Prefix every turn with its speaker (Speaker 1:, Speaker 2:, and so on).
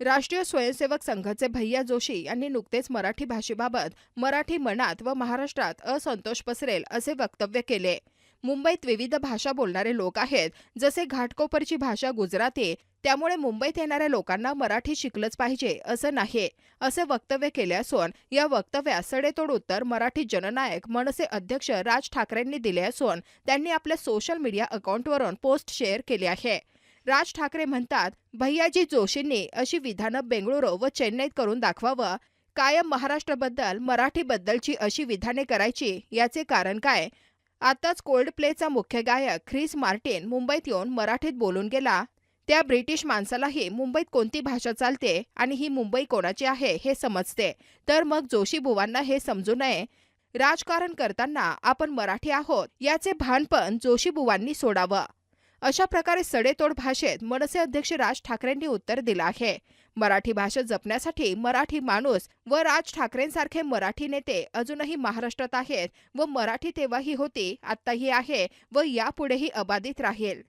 Speaker 1: राष्ट्रीय स्वयंसेवक संघाचे भैया जोशी यांनी नुकतेच मराठी भाषेबाबत मराठी मनात व महाराष्ट्रात असंतोष पसरेल असे वक्तव्य केले. मुंबईत विविध भाषा बोलणारे लोक आहेत. जसे घाटकोपरची भाषा गुजराती त्यामुळे मुंबईत येणाऱ्या लोकांना मराठी शिकलंच पाहिजे असं नाही. असे वक्तव्य केले असून या वक्तव्यास सडेतोड उत्तर मराठी जननायक मनसे अध्यक्ष राज ठाकरेंनी दिले असून त्यांनी आपल्या सोशल मीडिया अकाउंटवरून पोस्ट शेअर केली आहे. राज ठाकरे म्हणतात भैयाजी जोशींनी अशी विधानं बेंगळुरू व चेन्नईत करून दाखवावं. कायम महाराष्ट्राबद्दल मराठीबद्दलची अशी विधाने करायची याचे कारण काय? आताच कोल्ड प्लेचा मुख्य गायक ख्रिस मार्टिन मुंबईत येऊन मराठीत बोलून गेला. त्या ब्रिटिश माणसालाही मुंबईत कोणती भाषा चालते आणि ही मुंबई कोणाची आहे हे समजते. तर मग जोशी बुवांना हे समजू नये. राजकारण करताना आपण मराठी आहोत याचे भान पण जोशी बुवांनी सोडावं. अशा प्रकारे सडेतोड भाषेत मनसे अध्यक्ष राज ठाकरेंनी उत्तर दिलं आहे. मराठी भाषा जपण्यासाठी मराठी माणूस व राज ठाकरेंसारखे मराठी नेते अजूनही महाराष्ट्रात आहेत व मराठी तेव्हाही होती आत्ताही आहे व यापुढेही अबाधित राहील.